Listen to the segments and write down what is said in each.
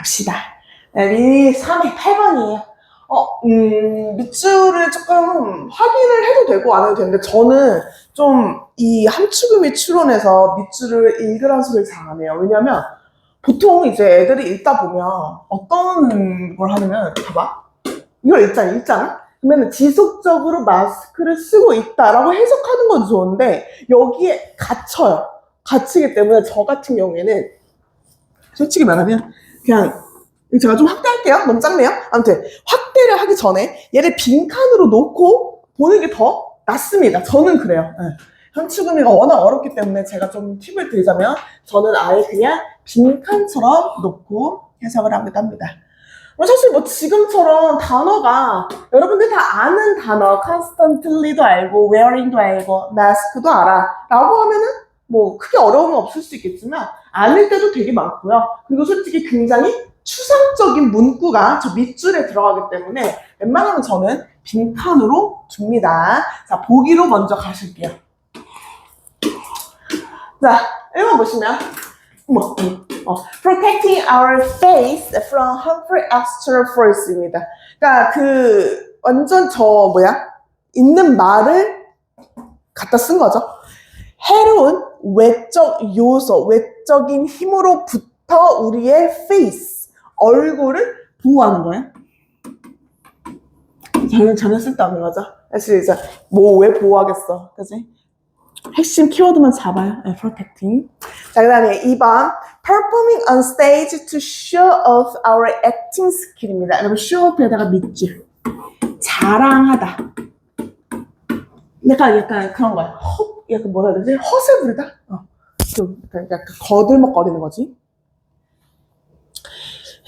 갑시다. 네, 미 308번이에요. 어, 음, 밑줄을 조금 확인을 해도 되고 안 해도 되는데 저는 좀 이 함축음이 추론해서 밑줄을 소리를 잘 안 해요. 왜냐면 보통 이제 애들이 읽다 보면 어떤 걸 하냐면 봐봐. 이걸 읽잖아, 읽잖아? 그러면 지속적으로 마스크를 쓰고 있다라고 해석하는 건 좋은데 여기에 갇혀요. 갇히기 때문에 저 같은 경우에는 솔직히 말하면 그냥 제가 좀 확대할게요. 너무 작네요. 아무튼 확대를 하기 전에 얘를 빈칸으로 놓고 보는 게 더 낫습니다. 저는 그래요. 네. 현추금이가 워낙 어렵기 때문에 제가 좀 팁을 드리자면 저는 아예 그냥 빈칸처럼 놓고 해석을 합니다. 뭐 사실 뭐 지금처럼 단어가 여러분들 다 아는 단어 constantly도 알고 wearing도 알고 mask도 알아 라고 하면은 뭐 크게 어려움은 없을 수 있겠지만 아닐 때도 되게 많고요. 그리고 솔직히 굉장히 추상적인 문구가 저 밑줄에 들어가기 때문에 웬만하면 저는 빈칸으로 줍니다. 자, 보기로 먼저 가실게요. 자, 1번 보시면, 음, 어, protecting our face from harmful external force입니다. 그러니까 그 완전 저 뭐야 있는 말을 갖다 쓴 거죠. 해로운 외적 요소, 외적인 힘으로부터 우리의 face, 얼굴을 보호하는 거예요. 전혀 전혀 쓸데없는 거죠. 사실 이제 뭐 왜 보호하겠어, 그지? 핵심 키워드만 잡아요. 네, protecting. 자, 그 다음에 2번. performing on stage to show off our acting skill입니다. 여러분, show off에다가 밑줄. 자랑하다. 약간, 약간 그런 거야. 허, 약간 뭐라 해야 되지? 허세 부리다? 어. 좀, 약간, 약간 거들먹거리는 거지.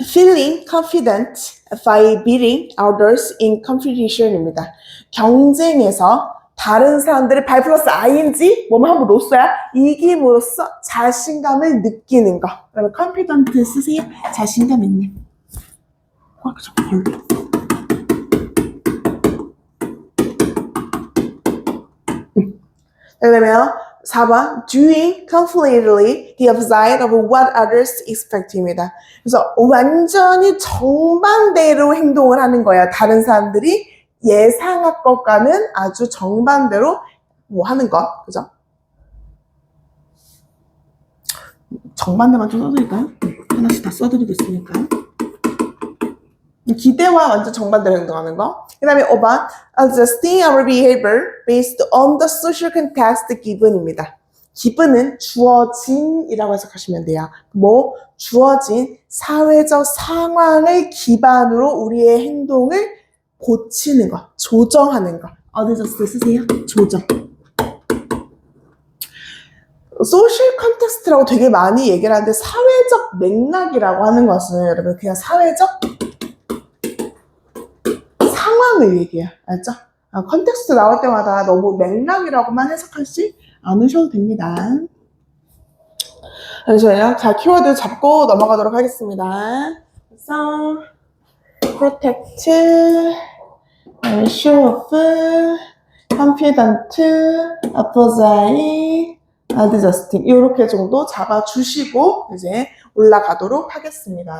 feeling confident by beating others in competition입니다. 경쟁에서 다른 사람들을 발 플러스 ing 뭐뭐 한번 놓어야 이김으로써 자신감을 느끼는 거. 그러면 confident 쓰세요. 자신감 있네. 꽉 잡고 걸로. 그러면 4번 doing completely the opposite of what others expect입니다. 그래서 완전히 정반대로 행동을 하는 거야. 다른 사람들이 예상할 것과는 아주 정반대로 뭐 하는 거, 그죠? 정반대만 좀 써드릴까요? 하나씩 다 써드리고 있으니까. 기대와 완전 정반대로 행동하는 거. 그 다음에 5번, adjusting our behavior based on the social context given입니다. 기분은 주어진이라고 해석하시면 돼요. 뭐 주어진 사회적 상황을 기반으로 우리의 행동을 고치는 거, 조정하는 거. 어드저스트 쓰세요. 조정. 소셜 컨텍스트라고 되게 많이 얘기를 하는데 사회적 맥락이라고 하는 것은 여러분 그냥 사회적 상황을 얘기해요. 알죠? 아, 컨텍스트 나올 때마다 너무 맥락이라고만 해석하지 않으셔도 됩니다. 그래서요. 자, 키워드 잡고 넘어가도록 하겠습니다. 그래서 protect, show off, confident, opposite, adjusting 이렇게 정도 잡아주시고 이제 올라가도록 하겠습니다.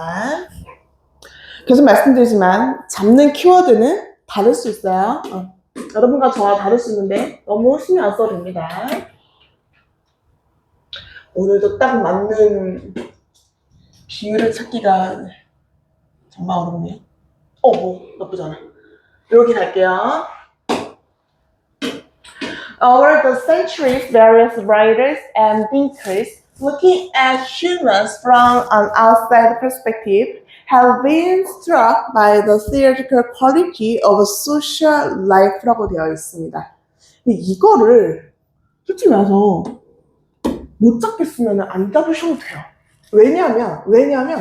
계속 말씀드리지만 잡는 키워드는 다를 수 있어요. 어. 여러분과 저와 다를 수 있는데 너무 신경 안 써도 됩니다. 오늘도 딱 맞는 비율을 찾기가 정말 어렵네요. 어, 뭐 나쁘지 않아. 이렇게 갈게요. Over the centuries, various writers and thinkers looking at humans from an outside perspective have been struck by the theoretical quality of social life라고 되어 있습니다. 근데 이거를 솔직히 말해서 못 잡겠으면 안 잡으셔도 돼요. 왜냐면, 왜냐면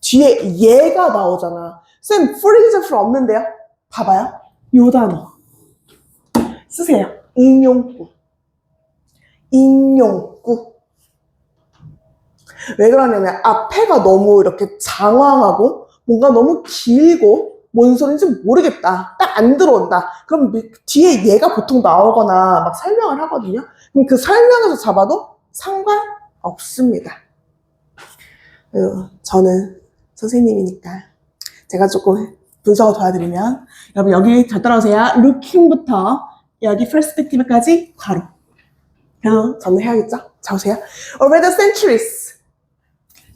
뒤에 얘가 나오잖아. 쌤, example 없는데요? 봐봐요. 요 단어. 쓰세요. 인용구. 인용구. 왜 그러냐면 앞에가 너무 이렇게 장황하고 뭔가 너무 길고 뭔 소린지 모르겠다. 딱 안 들어온다. 그럼 밑- 뒤에 얘가 보통 나오거나 막 설명을 하거든요. 그럼 그 설명에서 잡아도 상관없습니다. 어, 저는 선생님이니까 제가 조금 분석을 도와드리면 여러분 여기 잘 따라오세요. looking부터 여기 perspective까지 괄호. 그래서 저는 해야겠죠? 자 오세요. Over the centuries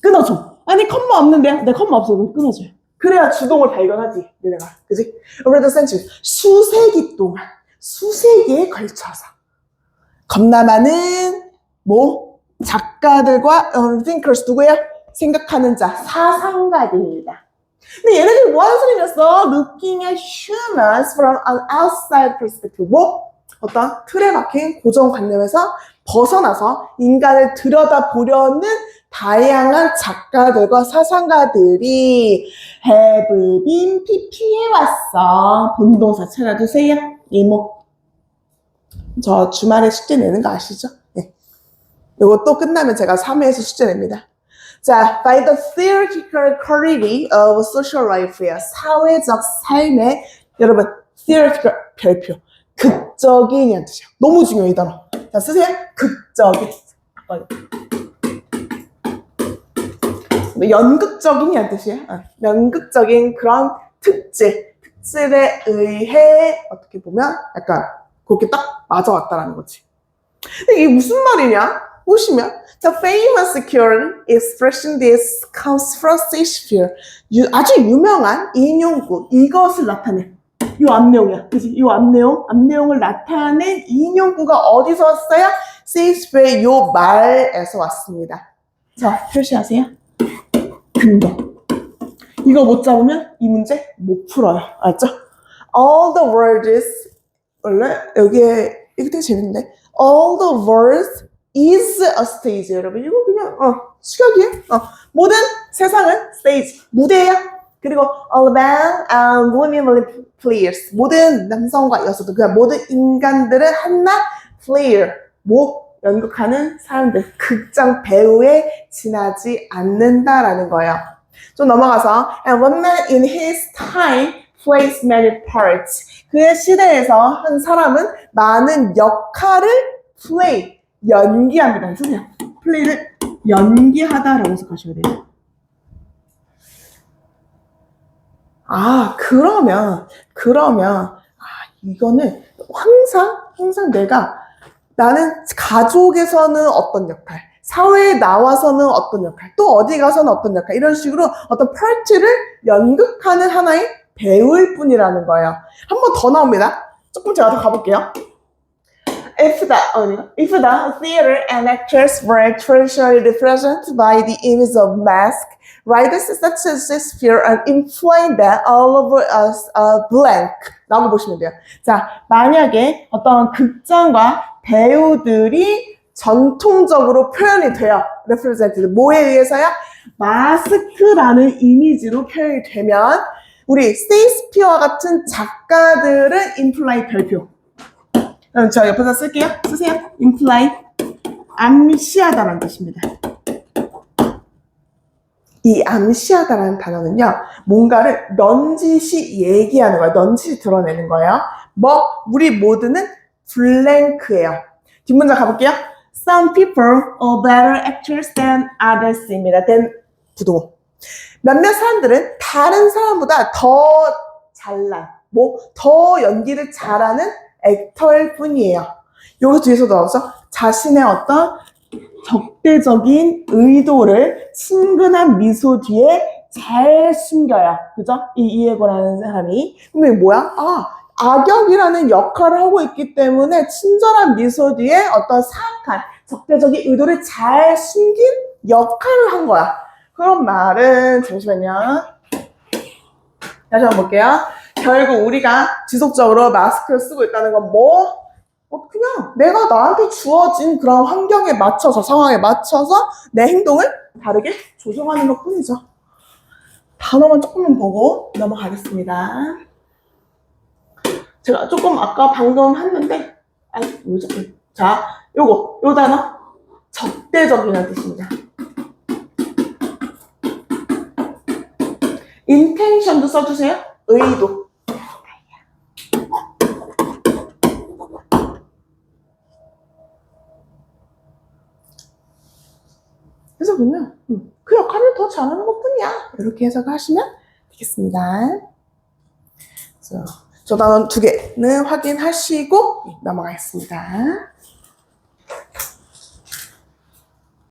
끊어줘. 아니 컴마 없는데 내 컴마 없어. 그럼 끊어줘요. 그래야 주동을 발견하지 얘네가 그지? The centuries 수세기 동안 수세기에 걸쳐서 겁나 많은 뭐 작가들과 어, thinkers 누구예요? 생각하는 자 사상가들입니다. 근데 얘네들이 뭐 하는 소리였어? Looking at humans from an outside perspective. 뭐? 어떤 틀에 박힌 고정관념에서 벗어나서 인간을 들여다보려는 다양한 작가들과 사상가들이 have been pp해왔어. 본동사 찾아주세요. 이모. 저 주말에 숙제 내는 거 아시죠? 네. 또 끝나면 제가 3회에서 숙제 냅니다. 자, by the theoretical quality of social life야. 사회적 삶의, 여러분, theoretical 별표. 극적인이란 뜻이야. 너무 중요해, 이 단어. 자, 쓰세요. 극적인. 어. 뭐 연극적인이란 뜻이야. 어, 연극적인 그런 특질, 특질에 의해 어떻게 보면 약간 그렇게 딱 맞아왔다라는 거지. 근데 이게 무슨 말이냐? 보시면 The famous current expression this comes from Shakespeare. 유- 아주 유명한 인용구 이것을 나타내. 요 앞내용이야. 그지? 요 앞내용, 앞내용을 나타낸 인용구가 어디서 왔어요? Shakespeare 요 말에서 왔습니다. 자, 표시하세요. 근데 이거 못 잡으면 이 문제 못 풀어요. 알죠? All the words 원래 여기에 이게 되게 재밌는데 All the words is a stage 여러분 이거 그냥 어 수격이에요. 어 모든 세상은 stage 무대야. 그리고 all men and women players 모든 남성과 여성들 그냥 모든 인간들은 한낱 player 뭐 연극하는 사람들 극장 배우에 지나지 않는다라는 거예요. 좀 넘어가서 and one man in his time plays many parts. 그의 시대에서 한 사람은 많은 역할을 play 연기합니다. 선생님, play를 연기하다라고 해석하셔야 돼요. 아, 그러면, 그러면, 아, 이거는 항상, 항상 내가 나는 가족에서는 어떤 역할, 사회에 나와서는 어떤 역할, 또 어디 가서는 어떤 역할, 이런 식으로 어떤 파트를 연극하는 하나의 배우일 뿐이라는 거예요. 한 번 더 나옵니다. 조금 제가 더 가볼게요. If the, if the theater and actors were traditionally represented by the image of mask, writers such as Shakespeare and inflamed that all over us a blank. 라고 보시면 돼요. 자, 만약에 어떤 극장과 배우들이 전통적으로 표현이 돼요. represented. 뭐에 의해서요? 마스크라는 이미지로 표현이 되면 우리 세이스피어와 같은 작가들은 imply 별표. 그럼 저 옆에서 쓸게요. 쓰세요. imply. 암시하다라는 뜻입니다. 이 암시하다라는 단어는요, 뭔가를 넌지시 얘기하는 거예요. 넌지시 드러내는 거예요. 뭐, 우리 모두는 블랭크예요. 뒷문장 가볼게요. Some people are better actors than others입니다. than 부동호. 몇몇 사람들은 다른 사람보다 더 잘난, 뭐, 더 연기를 잘하는 액터일 뿐이에요. 여기 뒤에서 나오죠? 자신의 어떤 적대적인 의도를 친근한 미소 뒤에 잘 숨겨요. 그죠? 이 이해고라는 사람이. 근데 뭐야? 아, 악역이라는 역할을 하고 있기 때문에 친절한 미소 뒤에 어떤 사악한 적대적인 의도를 잘 숨긴 역할을 한 거야. 그런 말은, 잠시만요. 다시 한번 볼게요. 결국 우리가 지속적으로 마스크를 쓰고 있다는 건 뭐? 어, 그냥 내가 나한테 주어진 그런 환경에 맞춰서, 상황에 맞춰서 내 행동을 다르게 조정하는 것 뿐이죠. 단어만 조금만 보고 넘어가겠습니다. 제가 조금 아까 방금 했는데, 왜 자꾸. 자, 요거, 요 단어. 적대적이라는 뜻입니다. intention도 써주세요. 의도. 그래서 그냥 음, 그 역할을 더 잘하는 것 뿐이야. 이렇게 해석을 하시면 되겠습니다. 그래서 저 단원 두 개는 확인하시고 넘어가겠습니다.